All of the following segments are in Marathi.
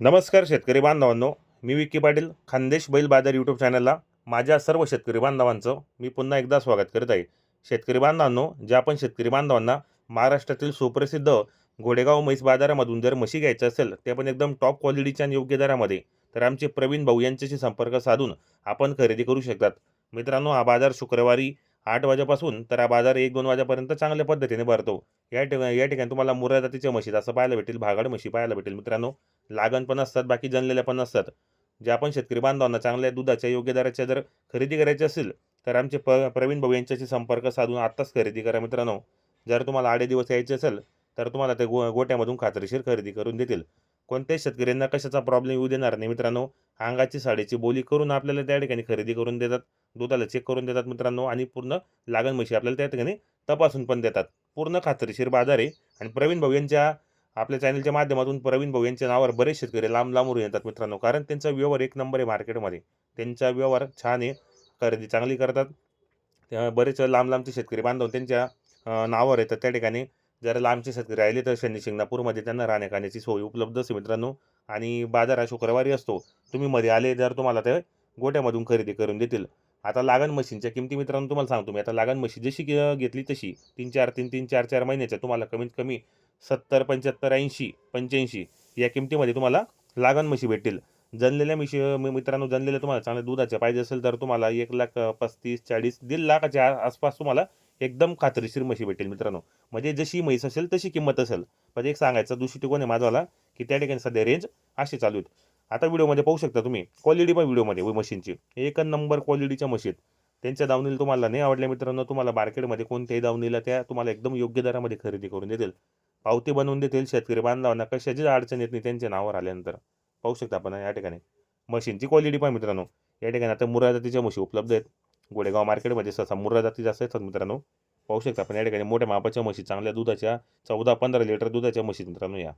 नमस्कार शेतकरी बांधवांनो मी विक्की पाटील खानदेश बैल बाजार यूट्यूब चॅनलला माझ्या सर्व शेतकरी बांधवांचं मी पुन्हा एकदा स्वागत करत आहे. शेतकरी बांधवांनो ज्या पण शेतकरी बांधवांना महाराष्ट्रातील सुप्रसिद्ध घोडेगाव म्हैस बाजारामधून जर म्हशी घ्यायचं असेल ते पण एकदम टॉप क्वालिटीच्या आणि योग्य दरामध्ये. तर आमचे प्रवीण भाऊ यांच्याशी संपर्क साधून आपण खरेदी करू शकतात. मित्रांनो हा बाजार शुक्रवारी आठ वाजेपासून तर हा बाजार एक दोन वाजेपर्यंत चांगल्या पद्धतीने भरतो. या ठिकाणी या ठिकाणी तुम्हाला मुरा जातीच्या म्हशी असं पाहायला भेटेल भागाड म्हशी पाहायला भेटेल मित्रांनो लागण पण असतात बाकी जनलेल्या पण असतात. जे आपण शेतकरी बांधवांना चांगल्या दुधाच्या योग्य दराच्या जर खरेदी करायची असेल तर आमचे प प्रवीण भाऊ यांच्याशी संपर्क साधून आत्ताच खरेदी करा मित्रांनो. जर तुम्हाला आडे दिवस यायचे असेल तर तुम्हाला ते गो गोट्यामधून खात्रीशीर खरेदी करून देतील. कोणत्याही शेतकऱ्यांना कशाचा प्रॉब्लेम येऊ देणार नाही मित्रांनो. अंगाची साडीची बोली करून आपल्याला त्या ठिकाणी खरेदी करून देतात. दुधाला चेक करून देतात मित्रांनो आणि पूर्ण लागण म्हशी आपल्याला त्या ठिकाणी तपासून पण देतात. पूर्ण खात्रीशीर बाजार आहे आणि प्रवीण भाऊ यांच्या आपल्या चॅनलच्या माध्यमातून प्रवीण भाऊ यांच्या नावावर बरेच शेतकरी लांब लांबून येतात मित्रांनो. कारण त्यांचा व्यवहार एक नंबर आहे मार्केटमध्ये. त्यांचा व्यवहार छान आहे. खरेदी चांगली करतात. त्या बरेच लांब लांबचे शेतकरी बांधव त्यांच्या नावावर येतात. त्या ठिकाणी जर लांबचे शेतकरी राहिले तर शनी शिंगणापूरमध्ये त्यांना राहण्या खाण्याची सोय उपलब्ध असते मित्रांनो. आणि बाजार हा शुक्रवारी असतो. तुम्ही मध्ये आले जर तुम्हाला ते गोट्यामधून खरेदी करून देतील. आता लागण मशीनच्या किमती मित्रांनो तुम्हाला सांगतो मी. आता लागण मशीन जशी घेतली तशी तीन चार तीन तीन चार चार महिन्याच्या तुम्हाला कमीत कमी सत्तर पंच्याहत्तर ऐंशी पंच्याऐंशी या किमतीमध्ये तुम्हाला लागण म्हशी भेटतील. जनलेल्या म्हशी मी- मित्रांनो जनलेल्या तुम्हाला चांगल्या दुधाच्या पाहिजे असेल तर तुम्हाला एक लाख पस्तीस चाळीस दीड लाखाच्या आसपास तुम्हाला एकदम खात्रीशीर म्हशी भेटेल मित्रांनो. म्हणजे जशी म्हैस असेल तशी किंमत असेल. म्हणजे एक सांगायचा टिकून आहे माझावाला की त्या ठिकाणी सध्या रेंज अशी चालू आहेत. आता व्हिडिओमध्ये पाहू शकता तुम्ही. क्वालिटी पण व्हिडिओमध्ये मशीनची. एक नंबर क्वालिटीच्या मशीन त्यांच्या दावणीला तुम्हाला नाही आवडल्या मित्रांनो तुम्हाला मार्केटमध्ये कोणत्याही दावणीला त्या तुम्हाला एकदम योग्य दरामध्ये खरेदी करून देतील. पावती बनवून देतील शेतकरी बांधवांना कशाचीच अडचण येत नाही त्यांच्या नावावर आल्यानंतर. पाहू शकता आपण या ठिकाणी. मशीनची क्वालिटी पण मित्रांनो. या ठिकाणी आता मुर्रा जातीच्या मशी उपलब्ध आहेत. गोडेगाव मार्केटमध्ये सहसा मुर्रा जाती जास्त येतात मित्रांनो. पाहू शकता आपण या ठिकाणी मोठ्या मापाच्या म्हशी चांगल्या दुधाच्या चौदा पंधरा लिटर दुधाच्या म्हशी मित्रांनो या.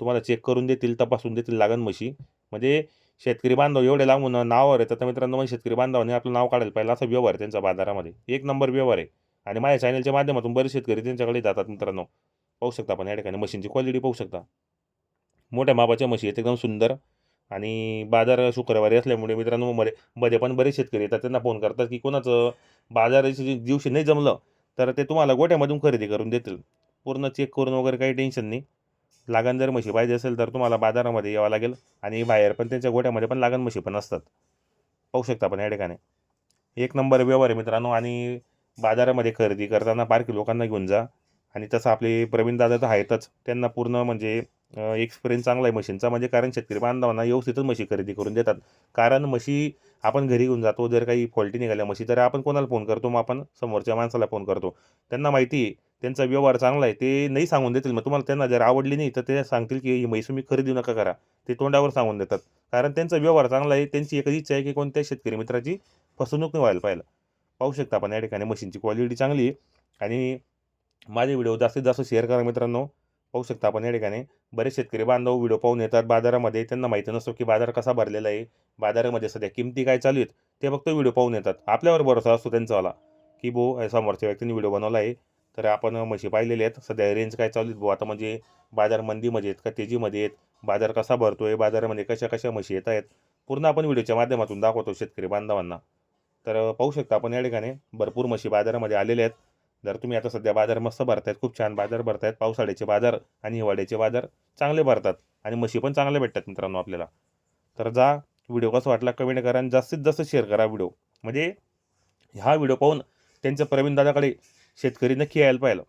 तुम्हाला चेक करून देतील तपासून देतील लागण म्हशी म्हणजे शेतकरी बांधव एवढे लागून नावावर आहे तर मित्रांनो म्हणजे शेतकरी बांधवांनी आपलं नाव काढायला पाहिजे. असा व्यवहार आहे त्यांचा बाजारामध्ये. एक नंबर व्यवहार आहे. आणि माझ्या चॅनलच्या माध्यमातून बरेच शेतकरी त्यांच्याकडे जातात मित्रांनो. पाहू शकता आपण या ठिकाणी मशीनची क्वालिटी पाहू शकता. मोठ्या मापाच्या मशी आहेत एकदम सुंदर. आणि बाजार शुक्रवारी असल्यामुळे मित्रांनो मध्ये मध्ये पण बरेच शेतकरी येतात. त्यांना फोन करतात की कोणाचं बाजाराच्या दिवशी नाही जमलं तर ते तुम्हाला गोठ्यामधून खरेदी करून देतील. पूर्ण चेक करून वगैरे काही टेन्शन नाही. लागण जर म्हशी पाहिजे असेल तर तुम्हाला बाजारामध्ये यावं लागेल आणि बाहेर पण त्यांच्या गोट्यामध्ये पण लागण म्हशी पण असतात. पाहू शकता आपण या ठिकाणी. एक नंबर व्यवहार आहे मित्रांनो आणि बाजारामध्ये खरेदी करताना बारकी लोकांना घेऊन जा. आणि तसं आपले प्रवीण दादा तर आहेतच. त्यांना पूर्ण म्हणजे एक्सपिरियन्स चांगला आहे मशीनचा म्हणजे कारण शेतकरी बांधवांना व्यवस्थितच म्हशी खरेदी करून देतात. कारण म्हशी आपण घरी घेऊन जातो जर काही फॉल्टी निघाल्या म्हशी तर आपण कोणाला फोन करतो? मग आपण समोरच्या माणसाला फोन करतो. त्यांना माहिती आहे त्यांचा व्यवहार चांगला आहे ते नाही सांगून देतील. मग तुम्हाला त्यांना जर आवडली नाही तर ते सांगतील की ही म्हैस तुम्ही खरेदी नका करा. ते तोंडावर सांगून देतात. कारण त्यांचा व्यवहार चांगला आहे त्यांची एकच इच्छा आहे की कोणत्या शेतकरी मित्राची फसवणूक नाही व्हायला पाहिजे पाहू शकता आपण या ठिकाणी मशीनची क्वालिटी चांगली आहे. आणि माझे व्हिडिओ जास्तीत जास्त शेअर करा मित्रांनो. पाहू शकता आपण या ठिकाणी. बरेच शेतकरी बांधव व्हिडिओ पाहून येतात. बाजारामध्ये त्यांना माहिती नसतो की बाजार कसा भरलेला आहे. बाजारामध्ये सध्या किमती काय चालू आहेत ते फक्त व्हिडिओ पाहून येतात. आपल्यावर भरोसा असतो त्यांचावाला की बो समोरच्या व्यक्तीने व्हिडिओ बनवला आहे. तर आपण म्हशी पाहिलेले आहेत. सध्या रेंज काय चालू आहेत बो आता म्हणजे बाजार मंदीमध्ये आहेत का? तेजीमध्ये आहेत. बाजार कसा भरतो आहे बाजारामध्ये कशा कशा म्हशी येत आहेत? पूर्ण आपण व्हिडिओच्या माध्यमातून दाखवतो शेतकरी बांधवांना. तर पाहू शकता आपण या ठिकाणी भरपूर म्हशी बाजारामध्ये आलेल्या आहेत. जर तुम्ही आता सध्या बाजार मस्त भरतायत खूप छान बाजार भरतायत पावसाळ्याचे बाजार आणि हिवाळ्याचे बाजार चांगले भरतात आणि म्हशी पण चांगल्या भेटतात मित्रांनो आपल्याला. तर जा व्हिडिओ कसा वाटला कमेंट करा आणि जास्तीत जास्त शेअर करा व्हिडिओ. म्हणजे हा व्हिडिओ पाहून त्यांच्या प्रवीण दादाकडे शेतकरी नक्की यायला पाहिलं.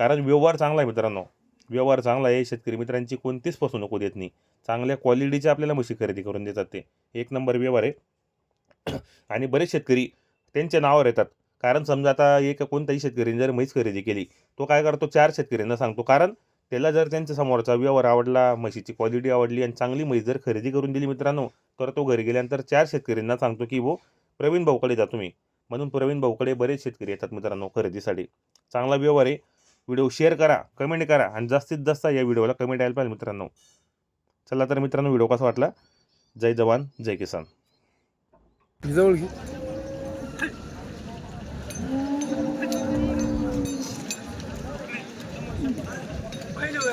कारण व्यवहार चांगला आहे मित्रांनो. व्यवहार चांगला आहे. शेतकरी मित्रांची कोणतीच फसवणूक होऊ देत नाही. चांगल्या क्वालिटीची आपल्याला म्हशी खरेदी करून देतात ते. एक नंबर व्यवहार आहे. आणि बरेच शेतकरी त्यांच्या नावावर येतात. कारण समजा आता एक कोणताही शेतकरीने जर म्हैस खरेदी केली तो काय करतो? चार शेतकऱ्यांना सांगतो. कारण त्याला जर त्यांच्या समोरचा व्यवहार आवडला म्हशीची क्वालिटी आवडली आणि चांगली म्हैस जर खरेदी करून दिली मित्रांनो तर तो घरी गेल्यानंतर चार शेतकऱ्यांना सांगतो की वो प्रवीण भाऊकडे जा तुम्ही. म्हणून प्रवीण भाऊकडे बरेच शेतकरी येतात मित्रांनो खरेदीसाठी. चांगला व्यवहार आहे. व्हिडिओ शेअर करा कमेंट करा आणि जास्तीत जास्त या व्हिडिओला कमेंट यायला पाहिजे मित्रांनो. चला तर मित्रांनो व्हिडिओ कसा वाटला? जय जवान जय किसान. जवळ